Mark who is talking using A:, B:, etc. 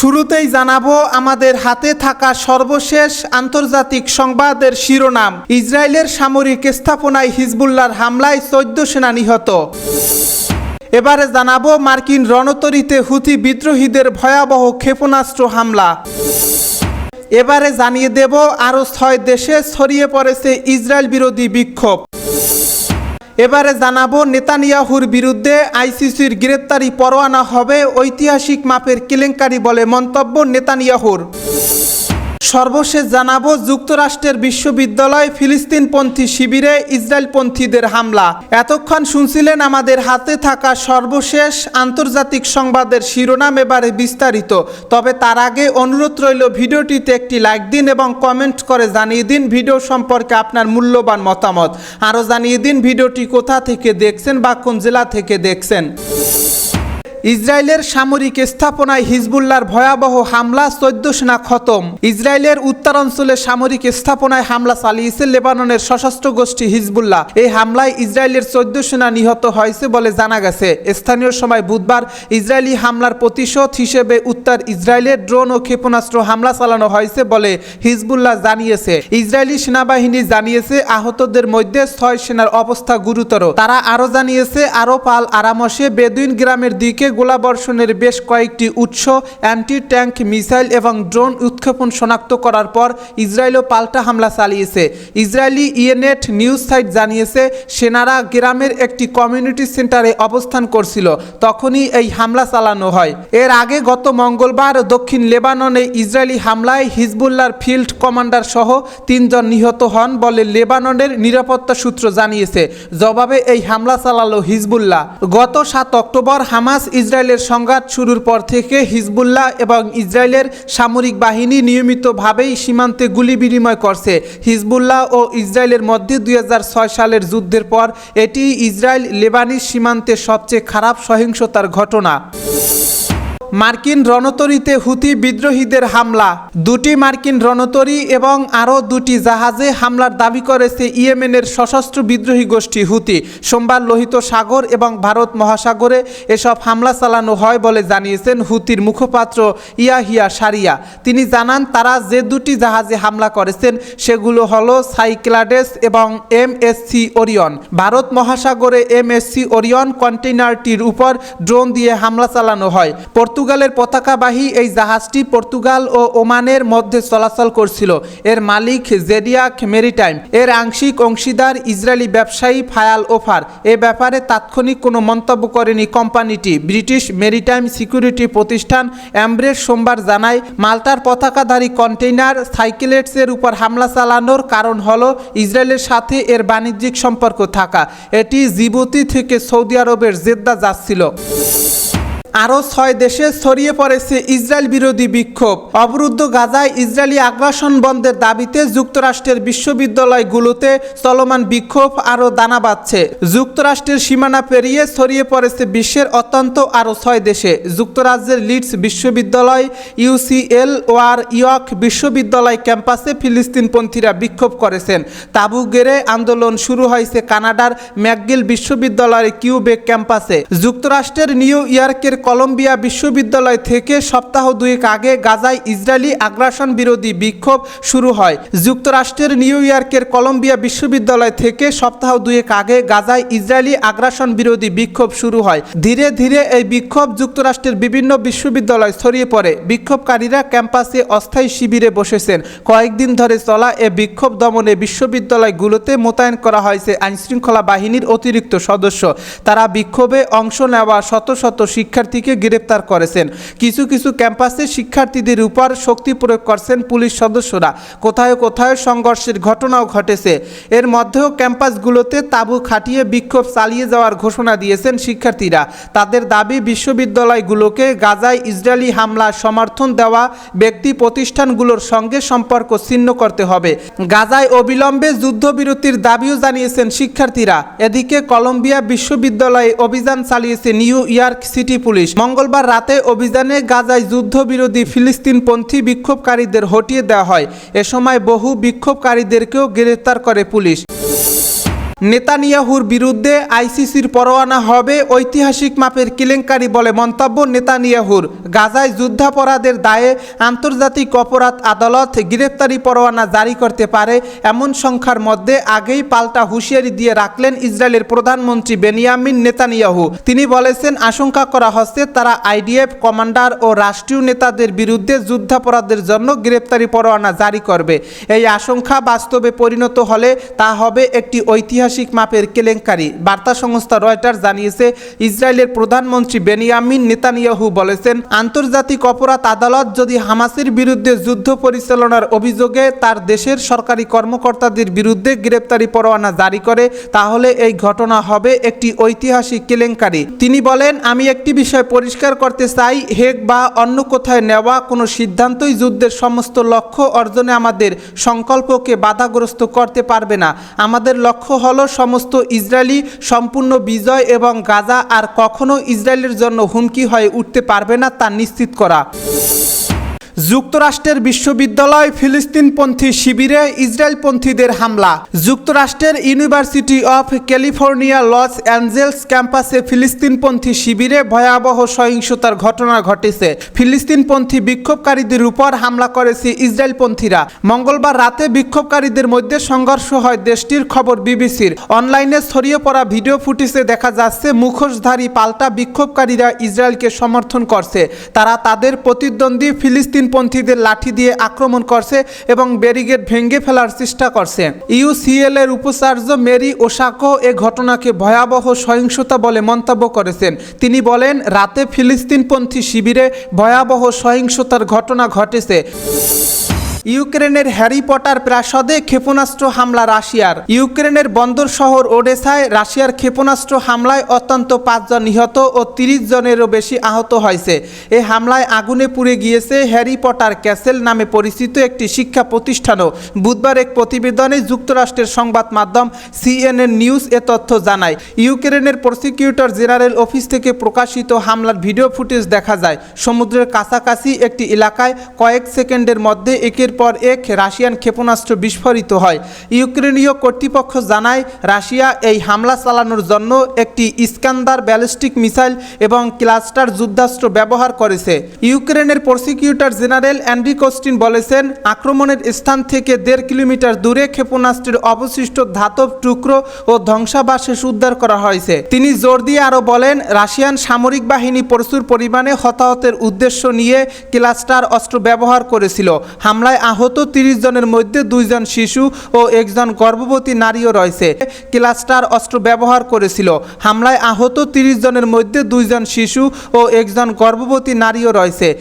A: শুরুতেই জানাবো আমাদের হাতে থাকা সর্বশেষ আন্তর্জাতিক সংবাদের শিরোনাম ইসরায়েলের সামরিক স্থাপনায় হিজবুল্লার হামলায় চোদ্দ সেনা নিহত এবারে জানাবো মার্কিন রণতরীতে হুথি বিদ্রোহীদের ভয়াবহ ক্ষেপণাস্ত্র হামলা এবারে জানিয়ে দেব আরও ছয় দেশে ছড়িয়ে পড়েছে ইসরায়েল বিরোধী বিক্ষোভ এবারে জানাবো নেতানিয়াহুর বিরুদ্ধে আইসিসির গ্রেপ্তারি পরোয়ানা হবে ঐতিহাসিক মাপের কেলেঙ্কারি বলে মন্তব্য নেতানিয়াহুর সর্বশেষ জানাবো যুক্তরাষ্ট্রের বিশ্ববিদ্যালয় ফিলিস্তিনপন্থী শিবিরে ইসরায়েলপন্থীদের হামলা এতক্ষণ শুনছিলেন আমাদের হাতে থাকা সর্বশেষ আন্তর্জাতিক সংবাদের শিরোনাম এবারে বিস্তারিত তবে তার আগে অনুরোধ রইল ভিডিওটিতে একটি লাইক দিন এবং কমেন্ট করে জানিয়ে দিন ভিডিও সম্পর্কে আপনার মূল্যবান মতামত আরও জানিয়ে দিন ভিডিওটি কোথা থেকে দেখছেন বা কোন জেলা থেকে দেখছেন ইসরায়েলের সামরিক স্থাপনায় হিজবুল্লার ভয়াবহ হামলা চোদ্দ সেনা খতম ইসরায়েলের উত্তরাঞ্চলে সামরিক স্থাপনায় হামলা চালিয়েছে লেবাননের সশস্ত্র গোষ্ঠী হিজবুল্লাহ এই হামলায় ইসরায়েলের চোদ্দ সেনা নিহত হয়েছে বলে জানা গেছে স্থানীয় সময় বুধবার ইসরায়েলি হামলার প্রতিশোধ হিসেবে উত্তর ইসরায়েলের ড্রোন ও ক্ষেপণাস্ত্র হামলা চালানো হয়েছে বলে হিজবুল্লাহ জানিয়েছে ইসরায়েলি সেনাবাহিনী জানিয়েছে আহতদের মধ্যে ছয় সেনার অবস্থা গুরুতর তারা আরও জানিয়েছে আরো পাল আরামসে বেদুইন গ্রামের দিকে গোলাবর্ষণের বেশ কয়েকটি উৎস অ্যান্টি ট্যাঙ্ক মিসাইল এবং ড্রোন উৎক্ষেপণ শনাক্ত করার পর ইসরায়েলও পাল্টা হামলা চালিয়েছে ইসরায়েলি ইয়েনেট নিউজ সাইট জানিয়েছে সেনারা গ্রামের একটি কমিউনিটি সেন্টারে অবস্থান করছিল তখনই এই হামলা চালানো হয় এর আগে গত মঙ্গলবার দক্ষিণ লেবাননে ইসরায়েলি হামলায় হিজবুল্লার ফিল্ড কমান্ডার সহ তিনজন নিহত হন বলে লেবাননের নিরাপত্তা সূত্র জানিয়েছে জবাবে এই হামলা চালালো হিজবুল্লাহ গত সাত অক্টোবর হামাস ইসরায়েলের সংঘাত শুরুর পর থেকে হিজবুল্লাহ এবং ইসরায়েলের সামরিক বাহিনী নিয়মিতভাবেই সীমান্তে গুলি বিনিময় করছে হিজবুল্লাহ ও ইসরায়েলের মধ্যে দুই সালের যুদ্ধের পর এটি ইসরায়েল লেবানিস সীমান্তে সবচেয়ে খারাপ সহিংসতার ঘটনা মার্কিন রণতরীতে হুতি বিদ্রোহীদের হামলা দুটি মার্কিন রণতরী এবং আরও দুটি জাহাজে হামলার দাবি করেছে ইয়েমেনের সশস্ত্র বিদ্রোহী গোষ্ঠী হুতি সোমবার লোহিত সাগর এবং ভারত মহাসাগরে এসব হামলা চালানো হয় বলে জানিয়েছেন হুতির মুখপাত্র ইয়াহিয়া সারিয়া তিনি জানান তারা যে দুটি জাহাজে হামলা করেছেন সেগুলো হলো সাইক্লাডেস এবং এম এসসি ওরিয়ন ভারত মহাসাগরে এম এসসি ওরিয়ন কন্টেইনারটির উপর ড্রোন দিয়ে হামলা চালানো হয় পর্তুগ পর্তুগালের পতাকাবাহী এই জাহাজটি পর্তুগাল ও ওমানের মধ্যে চলাচল করছিল এর মালিক জেডিয়াক মেরিটাইম এর আংশিক অংশীদার ইসরায়েলি ব্যবসায়ী ফায়াল ওফার এ ব্যাপারে তাৎক্ষণিক কোনো মন্তব্য করেনি কোম্পানিটি ব্রিটিশ মেরিটাইম সিকিউরিটি প্রতিষ্ঠান অ্যাম্ব্রেস সোমবার জানায় মাল্টার পতাকাধারী কন্টেইনার সাইকেলেটসের উপর হামলা চালানোর কারণ হল ইসরায়েলের সাথে এর বাণিজ্যিক সম্পর্ক থাকা এটি জিবুতি থেকে সৌদি আরবের জেদ্দা যাচ্ছিল আরও ছয় দেশে ছড়িয়ে পড়েছে ইসরায়েল বিরোধী বিক্ষোভ অবরুদ্ধ গাজায় ইসরায়েলি আগ্রাসন বন্ধের দাবিতে যুক্তরাষ্ট্রের বিশ্ববিদ্যালয়গুলোতে চলমান বিক্ষোভ আরও দানা বাঁধছে যুক্তরাষ্ট্রের সীমানা পেরিয়ে ছড়িয়ে পড়েছে বিশ্বের অত্যন্ত আরও ছয় দেশে যুক্তরাজ্যের লিডস বিশ্ববিদ্যালয় ইউসিএল ওয়ার ইয়র্ক বিশ্ববিদ্যালয় ক্যাম্পাসে ফিলিস্তিনপন্থীরা বিক্ষোভ করেছেন তাবু গেড়ে আন্দোলন শুরু হয়েছে কানাডার ম্যাকগিল বিশ্ববিদ্যালয়ের কিউবেক ক্যাম্পাসে যুক্তরাষ্ট্রের নিউ ইয়র্কের কলম্বিয়া বিশ্ববিদ্যালয় থেকে সপ্তাহ দুয়েক আগে গাজায় ইসরায়েলি আগ্রাসন বিরোধী বিক্ষোভ শুরু হয় যুক্তরাষ্ট্রের নিউ ইয়র্কের কলম্বিয়া বিশ্ববিদ্যালয় থেকে সপ্তাহ দুয়েক আগে গাজায় ইসরায়েলি আগ্রাসন বিরোধী বিক্ষোভ শুরু হয় ধীরে ধীরে এই বিক্ষোভ যুক্তরাষ্ট্রের বিভিন্ন বিশ্ববিদ্যালয় ছড়িয়ে পড়ে বিক্ষোভকারীরা ক্যাম্পাসে অস্থায়ী শিবিরে বসেছেন কয়েকদিন ধরে চলা এ বিক্ষোভ দমনে বিশ্ববিদ্যালয়গুলোতে মোতায়েন করা হয়েছে আইনশৃঙ্খলা বাহিনীর অতিরিক্ত সদস্য তারা বিক্ষোভে অংশ নেওয়া শত শত শিক্ষার্থী শিক্ষার্থীকে গ্রেপ্তার করেছেন কিছু কিছু ক্যাম্পাসে শিক্ষার্থীদের উপর শক্তি প্রয়োগ করছেন পুলিশ সদস্যরা কোথায় কোথায় সংঘর্ষের ঘটনাও ঘটেছে এর মধ্যেও ক্যাম্পাসগুলোতে তাঁবু খাটিয়ে বিক্ষোভ চালিয়ে যাওয়ার ঘোষণা দিয়েছেন শিক্ষার্থীরা তাদের দাবি বিশ্ববিদ্যালয়গুলোকে গাজায় ইসরায়েলি হামলা সমর্থন দেওয়া ব্যক্তি প্রতিষ্ঠানগুলোর সঙ্গে সম্পর্ক ছিন্ন করতে হবে গাজায় অবিলম্বে যুদ্ধবিরতির দাবিও জানিয়েছেন শিক্ষার্থীরা এদিকে কলম্বিয়া বিশ্ববিদ্যালয়ে অভিযান চালিয়েছে New York City police police মঙ্গলবার রাতে অভিযানে গাজায় যুদ্ধবিরোধী ফিলিস্তিনপন্থী বিক্ষোভকারীদের হটিয়ে দেওয়া হয় এ সময় বহু বিক্ষোভকারীদেরকেও গ্রেফতার করে পুলিশ নেতানিয়াহুর বিরুদ্ধে আইসিসির পরোয়ানা হবে ঐতিহাসিক মাপের কেলেঙ্কারি বলে মন্তব্য নেতানিয়াহুর গাজায় যুদ্ধাপরাধের দায়ে আন্তর্জাতিক অপরাধ আদালত গ্রেপ্তারি পরোয়ানা জারি করতে পারে এমন সংখ্যার মধ্যে আগেই পাল্টা হুঁশিয়ারি দিয়ে রাখলেন ইসরায়েলের প্রধানমন্ত্রী বেনিয়ামিন নেতানিয়াহু তিনি বলেছেন আশঙ্কা করা হচ্ছে তারা আইডিএফ কমান্ডার ও রাষ্ট্রীয় নেতাদের বিরুদ্ধে যুদ্ধাপরাধের জন্য গ্রেপ্তারি পরোয়ানা জারি করবে এই আশঙ্কা বাস্তবে পরিণত হলে তা হবে একটি ঐতিহাসিক ঐতিহাসিক মাপের কেলেঙ্কারি বার্তা সংস্থা রয়টার জানিয়েছে ইসরায়েলের প্রধানমন্ত্রী বেনিয়ামিন নেতানিয়াহু বলেছেন আন্তর্জাতিক অপরাধ আদালত যদি হামাসের বিরুদ্ধে যুদ্ধ পরিচালনার অভিযোগে তার দেশের সরকারি কর্মকর্তাদের বিরুদ্ধে গ্রেপ্তারি পরোয়ানা জারি করে তাহলে এই ঘটনা হবে একটি ঐতিহাসিক কেলেঙ্কারি তিনি বলেন আমি একটি বিষয় পরিষ্কার করতে চাই হেক বা অন্য কোথায় নেওয়া কোনো সিদ্ধান্তই যুদ্ধের সমস্ত লক্ষ্য অর্জনে আমাদের সংকল্পকে বাধাগ্রস্ত করতে পারবে না আমাদের লক্ষ্য হল হল সমস্ত ইসরায়েলি সম্পূর্ণ বিজয় এবং গাজা আর কখনো ইসরায়েলের জন্য হুমকি হয়ে উঠতে পারবে না তা নিশ্চিত করা যুক্তরাষ্ট্রের বিশ্ববিদ্যালয় ফিলিস্তিনপন্থী শিবিরে ইসরায়েলপন্থীদের হামলা যুক্তরাষ্ট্রের university of California Los Angeles ক্যাম্পাসে ফিলিস্তিনপন্থী শিবিরে ভয়াবহ সহিংসতার ঘটনা ঘটেছে ফিলিস্তিনপন্থী বিক্ষোভকারীদের উপর হামলা করেছে ইসরায়েলপন্থীরা মঙ্গলবার রাতে বিক্ষোভকারীদের মধ্যে সংঘর্ষ হয় দেশটির খবর বিবিসির অনলাইনে ছড়িয়ে পড়া ভিডিও ফুটেজে দেখা যাচ্ছে মুখোশধারী পাল্টা বিক্ষোভকারীরা ইসরায়েলকে সমর্থন করছে তারা তাদের প্রতিদ্বন্দ্বী ফিলিস্তিন দক্ষিণপন্থীদের লাঠি দিয়ে আক্রমণ করছে এবং ব্যারিগেড ভেঙে ফেলার চেষ্টা করছে ইউসিএল এর উপাচার্য মেরি ওসাকো এ ঘটনাকে ভয়াবহ সহিংসতা বলে মন্তব্য করেছেন তিনি বলেন রাতে ফিলিস্তিনপন্থী শিবিরে ভয়াবহ সহিংসতার ঘটনা ঘটেছে ইউক্রেনের হ্যারি পটার প্রাসাদে ক্ষেপণাস্ত্র হামলা রাশিয়ার ইউক্রেনের বন্দর শহর ওডেসায় রাশিয়ার ক্ষেপণাস্ত্র হামলায় অত্যন্ত পাঁচজন নিহত ও তিরিশ জনেরও বেশি আহত হয়েছে এ হামলায় আগুনে পুড়ে গিয়েছে হ্যারি পটার ক্যাসেল নামে পরিচিত একটি শিক্ষা প্রতিষ্ঠানও বুধবার এক প্রতিবেদনে যুক্তরাষ্ট্রের সংবাদ মাধ্যম সিএনএন নিউজ এ তথ্য জানায় ইউক্রেনের প্রসিকিউটর জেনারেল অফিস থেকে প্রকাশিত হামলার ভিডিও ফুটেজ দেখা যায় সমুদ্রের কাছাকাছি একটি এলাকায় কয়েক সেকেন্ডের মধ্যে একের পর এক রাশিয়ান ক্ষেপণাস্ত্র বিস্ফোরিত হয় ইউক্রেনীয় কর্তৃপক্ষ জানায় রাশিয়া এই হামলা চালানোর জন্য একটি ইস্কান্দার ব্যালিস্টিক মিসাইল এবং ক্লাস্টার যুদ্ধাস্ত্র ব্যবহার করেছে ইউক্রেনের প্রসিকিউটর জেনারেল অ্যান্ড্রি কোস্টিন বলেছেন আক্রমণের স্থান থেকে দেড় কিলোমিটার দূরে ক্ষেপণাস্ত্রের অবশিষ্ট ধাতব টুকরো ও ধ্বংসাবাসেষ উদ্ধার করা হয়েছে তিনি জোর দিয়ে আরও বলেন রাশিয়ান সামরিক বাহিনী প্রচুর পরিমাণে হতাহতের উদ্দেশ্য নিয়ে ক্লাস্টার অস্ত্র ব্যবহার করেছিল হামলায় আহত তিরিশ জনের মধ্যে দুইজন শিশু ও একজন গর্ভবতী নারীও রয়েছে ক্লাস্টার অস্ত্র ব্যবহার করেছিল হামলায় আহত তিরিশ জনের মধ্যে দুইজন শিশু ও একজন গর্ভবতী নারীও রয়েছে